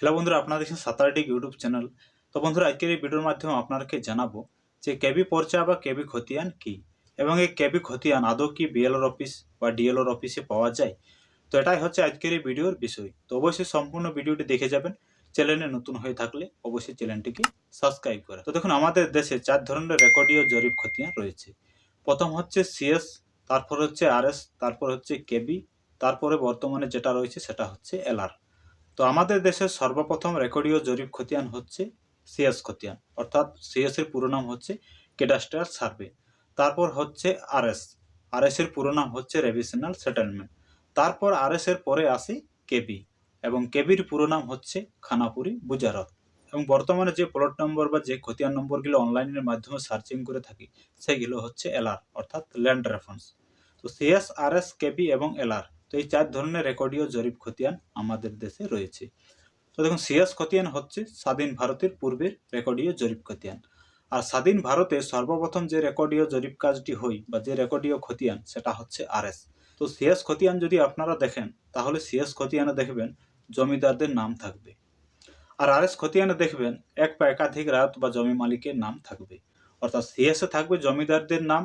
Hello বন্ধুরা, আপনারা দেখছেন সাঁতারডিক ইউটিউব চ্যানেল। তো বন্ধুরা, আজকের এই ভিডিওর মাধ্যমে আপনাদেরকে জানাব যে কেবি পর্চা বা কেবি খতিয়ান কি? এবং এই কেবি খতিয়ান আদৌ কি বিএলওর অফিস বা ডিএলওর অফিসে পাওয়া যায়? তো এটাই হচ্ছে আজকের এই ভিডিওর বিষয়। তো অবশ্যই সম্পূর্ণ ভিডিওটি দেখে যাবেন। চ্যানেলে নতুন হয়ে থাকলে অবশ্যই চ্যানেলটিকে সাবস্ক্রাইব করে। তো দেখুন, আমাদের দেশে চার ধরনের রেকর্ডীয় জরিপ খতিয়ান রয়েছে। প্রথম হচ্ছে সিএস, তারপর হচ্ছে আরএস, তারপর হচ্ছে কেবি, তারপরে বর্তমানে যেটা রয়েছে সেটা হচ্ছে এলআর। তো আমাদের দেশের সর্বপ্রথম রেকর্ডীয় জরিপ খতিয়ান হচ্ছে সিএস খতিয়ান, অর্থাৎ সিএস এর পুরো নাম হচ্ছে কেডাস্ট্রাল সার্ভে। তারপর হচ্ছে আরএস আরএস এর পুরো নাম হচ্ছে রেভিশনাল সেটেলমেন্ট। তারপর আরএস এর পরে আসে কেবি, এবং কেবির পুরো নাম হচ্ছে খানাপুরি বুজারত। এবং বর্তমানে যে প্লট নম্বর বা যে খতিয়ান নম্বরগুলো অনলাইনের মাধ্যমে সার্চিং করে থাকি, সেগুলো হচ্ছে এলআর, অর্থাৎ ল্যান্ড রেফারেন্স। তো সিএস, আরএস, কেবি এবং এলআর তো এই চার ধরনের রেকর্ডীয় জরিপ খতিয়ান আমাদের দেশে রয়েছে। তো দেখুন সিএস খতিয়ান হচ্ছে স্বাধীন ভারতের পূর্বের রেকর্ডীয় জরিপ খতিয়ান। আর স্বাধীন ভারতে সর্বপ্রথম যে রেকর্ডীয় জরিপ কাজটি হই বা যে রেকর্ডীয় খতিয়ান, সেটা হচ্ছে আরএস। তো সিএস খতিয়ান যদি আপনারা দেখেন, তাহলে সিএস খতিয়ানে দেখবেন জমিদারদের নাম থাকবে। আর আরএস খতিয়ানে দেখবেন এক বা একাধিক রায়ত বা জমি মালিকের নাম থাকবে। অর্থাৎ সিএসে থাকবে জমিদারদের নাম,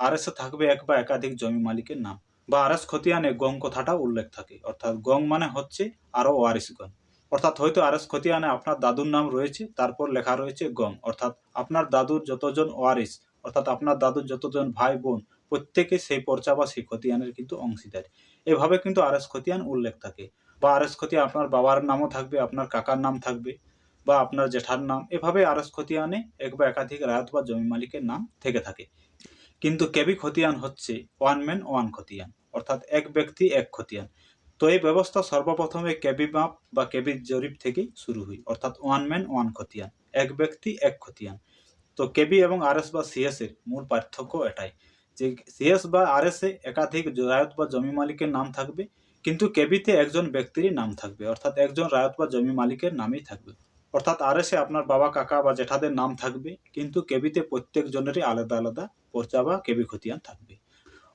আরএসে থাকবে এক বা একাধিক জমি মালিকের নাম। বা আরএস খতিয়ানে গং কথাটা উল্লেখ থাকে। অর্থাৎ গং মানে হচ্ছে আরও ওয়ারিসগণ অর্থাৎ হয়তো আরএস খতিয়ানে আপনার দাদুর নাম রয়েছে, তারপর লেখা রয়েছে গং। অর্থাৎ আপনার দাদুর যতজন ওয়ারিস অর্থাৎ আপনার দাদুর যতজন ভাই বোন, প্রত্যেকে সেই পর্চা বা সেই খতিয়ানের কিন্তু অংশীদার। এভাবে কিন্তু আরএস খতিয়ান উল্লেখ থাকে। বা আরএস খতিয়ান আপনার বাবার নামও থাকবে, আপনার কাকার নাম থাকবে, বা আপনার জেঠার নাম, এভাবে আরএস খতিয়ানে এক বা একাধিক রায়ত বা জমি মালিকের নাম থেকে থাকে। কিন্তু কেবি খতিয়ান হচ্ছে ওয়ান ম্যান ওয়ান খতিয়ান। অর্থাৎ এক ব্যক্তি এক খতিয়ান। তো এই ব্যবস্থা সর্বপ্রথমে কেবি মাপ বা কেবি জরিপ থেকেই শুরু হয়, অর্থাৎ ওয়ান ম্যান, ওয়ান খতিয়ান। এক ব্যক্তি, এক খতিয়ান। তো কেবি এবং আরএস বা সিএস এর মূল পার্থক্য এটাই যে সিএস বা আরএস এ একাধিক রায়ত বা জমি মালিকের নাম থাকবে, কিন্তু কেবিতে একজন ব্যক্তিরই নাম থাকবে, অর্থাৎ একজন রায়ত বা জমি মালিকের নামই থাকবে। অর্থাৎ আর আরএসে আপনার বাবা, কাকা বা জেঠাদের নাম থাকবে, কিন্তু কেবিতে প্রত্যেকজনেরই আলাদা আলাদা পর্চা বা কেবি খতিয়ান থাকবে।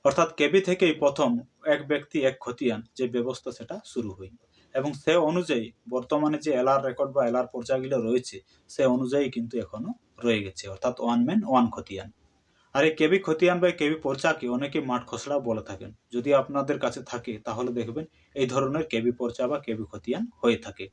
অর্থাৎ কেবি থেকেই প্রথম এক ব্যক্তি এক খতিয়ান যে ব্যবস্থা সেটা শুরু হয়। এবং সে অনুযায়ী বর্তমানে যে এলআর রেকর্ড বা এলআর পর্চাগুলো রয়েছে, সে অনুযায়ী কিন্তু এখনও রয়ে গেছে, অর্থাৎ ওয়ান ম্যান ওয়ান খতিয়ান। আর এই কেবি খতিয়ান বা কেবি পর্চাকে অনেকে মাঠ খসড়া বলে থাকেন। যদি আপনাদের কাছে থাকে, তাহলে দেখবেন এই ধরনের কেবি পর্চা বা কেবি খতিয়ান হয়ে থাকে।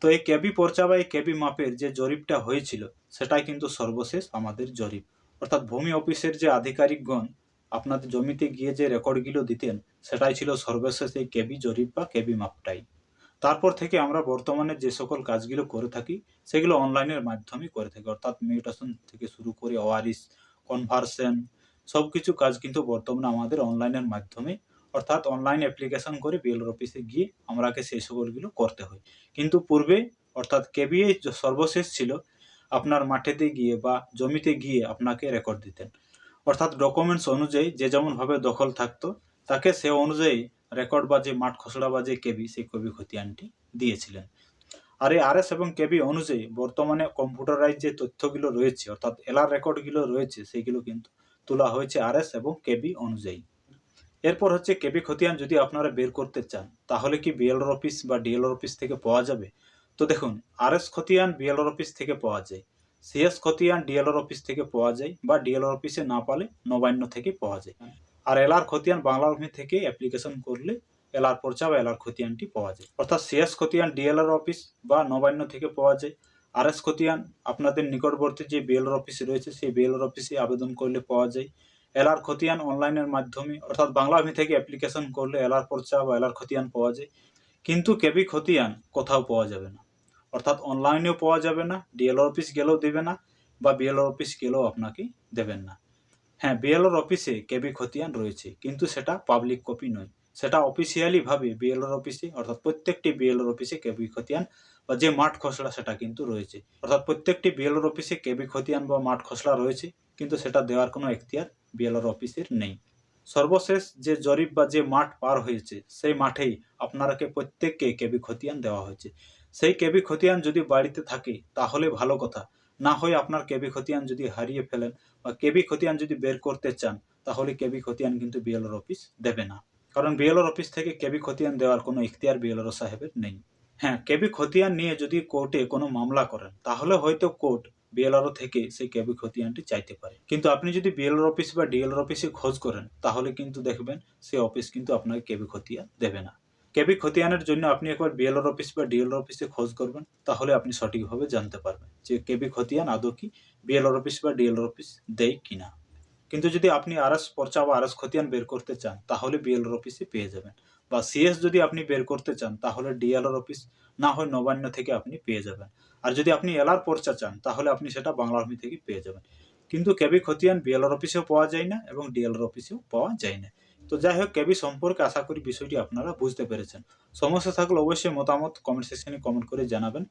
তো এই কেবি পর্চা বা এই কেবি মাপের যে জরিপটা হয়েছিল, সেটাই কিন্তু সর্বশেষ আমাদের জরিপ। অর্থাৎ ভূমি অফিসের যে আধিকারিকগণ আপনাদের জমিতে গিয়ে যে রেকর্ডগুলো দিতেন, সেটাই ছিল সর্বশেষ এই কেবি জরিপ বা কেবি মাপটাই। তারপর থেকে আমরা বর্তমানে যে সকল কাজগুলো করে থাকি, সেগুলো অনলাইনের মাধ্যমে করে থাকি। অর্থাৎ মিউটেশন থেকে শুরু করে ওয়ারিস কনভার্সন সব কিছু কাজ কিন্তু বর্তমানে আমাদের অনলাইনের মাধ্যমে। অর্থাৎ অনলাইন অ্যাপ্লিকেশন করে বিএলওর অফিসে গিয়ে আমরাকে সেই সকলগুলো করতে হয়। কিন্তু পূর্বে, অর্থাৎ কেবিএ সর্বশেষ ছিল, আপনার মাঠেতে গিয়ে বা জমিতে গিয়ে আপনাকে রেকর্ড দিতেন। অর্থাৎ ডকুমেন্টস অনুযায়ী যে যেমনভাবে দখল থাকতো, তাকে সে অনুযায়ী রেকর্ড বা যে মাঠ খসড়া বা যে কেবি, সেই কবি খতিয়ানটি দিয়েছিলেন। আর এই আরএস এবং কেবি অনুযায়ী বর্তমানে কম্পিউটারাইজ যে তথ্যগুলো রয়েছে, অর্থাৎ এলার রেকর্ডগুলো রয়েছে সেইগুলো কিন্তু তোলা হয়েছে আরএস এবং কেবি অনুযায়ী। এরপর হচ্ছে কেবি খতিয়ান যদি আপনারা বের করতে চান, তাহলে কি বিএলওর অফিস বা ডিএলওর অফিস থেকে পাওয়া যাবে? তো দেখুন আরএস খতিয়ান বিএলওর অফিস থেকে পাওয়া যায়। সিএস খতিয়ান ডিএলআর অফিস থেকে পাওয়া যায় বা ডিএলআর অফিসে না পালে নবান্ন থেকে পাওয়া যায় আর এলআর খতিয়ান ভূমি থেকে অ্যাপ্লিকেশন করলে এলআর পর্চা বা এলআর খতিয়ানটি পাওয়া যায় অর্থাৎ সিএস খতিয়ান ডিএলআর অফিস বা নবান্ন থেকে পাওয়া যায় আরএস খতিয়ান আপনাদের নিকটবর্তী যে বিএলওর অফিস রয়েছে সেই বিএলওর অফিসে আবেদন করলে পাওয়া যায় এলআর খতিয়ান অনলাইনের মাধ্যমে অর্থাৎ বাংলা ভূমি থেকে অ্যাপ্লিকেশন করলে এলআর পর্চা বা এলআর খতিয়ান পাওয়া যায় কিন্তু কেবি খতিয়ান কোথাও পাওয়া যাবে না অর্থাৎ অনলাইনেও পাওয়া যাবে না ডিএলওর অফিস গেলেও দেবে না, বা বিএলওর অফিস গেলেও আপনাকে দেবেন না। হ্যাঁ বিএলওর অফিসে কেবি খতিয়ান রয়েছে, কিন্তু সেটা পাবলিক কপি নয়। সেটা অফিসিয়ালিভাবে বিএলওর অফিসে অর্থাৎ প্রত্যেকটি বিএলওর অফিসে কেবি খতিয়ান, বা যে মাঠ খসড়া সেটা কিন্তু রয়েছে। অর্থাৎ প্রত্যেকটি বিএলওর অফিসে কেবি খতিয়ান বা মাঠ খসড়া রয়েছে, কিন্তু সেটা দেওয়ার কোনো এখতিয়ার বিএলওর অফিসের নেই। সর্বশেষ যে জরিপ বা যে মাঠ পার হয়েছে, সেই মাঠেই আপনারাকে প্রত্যেককে কেবি খতিয়ান দেওয়া হয়েছে। সেই কেবি খতিয়ান যদি বাড়িতে থাকে, তাহলে ভালো কথা। না হয় আপনার কেবি খতিয়ান যদি হারিয়ে ফেলেন বা কেবি খতিয়ান যদি বের করতে চান, তাহলে কেবি খতিয়ান কিন্তু বিএলওর অফিস দেবে না। কারণ বিএলওর অফিস থেকে কেবি খতিয়ান দেওয়ার কোনো ইখতিয়ার বিএলওর সাহেবের নেই। হ্যাঁ কেবি খতিয়ান নিয়ে যদি কোর্টে কোনো মামলা করেন, তাহলে হয়তো কোর্ট বিএলআরও থেকে সেই কেবি খতিয়ানটি চাইতে পারে। কিন্তু আপনি যদি বিএলআর অফিস বা ডিএলআর অফিসে খোঁজ করেন, তাহলে কিন্তু দেখবেন সেই অফিস কিন্তু আপনাকে কেবি খতিয়ান দেবে না। কেবি খতিয়ানের জন্য আপনি একবার বিএলআর অফিস বা ডিএলআর অফিসে খোঁজ করবেন, তাহলে আপনি সঠিকভাবে জানতে পারবেন যে কেবি খতিয়ান আদৌ কি বিএলআর অফিস বা ডিএলআর অফিস দেয় কিনা কিন্তু যদি আপনি আরএস পর্চা বা আরএস খতিয়ান বের করতে চান, তাহলে বিএলআর অফিসে পেয়ে যাবেন। বা সিএস যদি আপনি বের করতে চান, তাহলে ডিএলআর অফিস না হয় নবান্ন থেকে আপনি পেয়ে যাবেন। আর যদি আপনি এলআর পর্চা চান, তাহলে আপনি সেটা বাংলা আর্মি থেকে পেয়ে যাবেন। কিন্তু কেবি খতিয়ান বিএলআর অফিসেও পাওয়া যায় না এবং ডিএলআর অফিসেও পাওয়া যায় না। তো যাই হোক, কেবি সম্পর্কে আশা করি বিষয়টি আপনারা বুঝতে পেরেছেন। সমস্যা থাকলে অবশ্যই মতামত কমেন্ট সেকশনে কমেন্ট করে জানাবেন।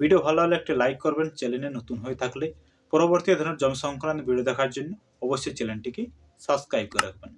ভিডিও ভালো হলে একটি লাইক করবেন চ্যানেলে নতুন হয়ে থাকলে পরবর্তী ধরনের জমি সংক্রান্ত ভিডিও দেখার জন্য অবশ্যই চ্যানেলটিকে সাবস্ক্রাইব করে রাখবেন।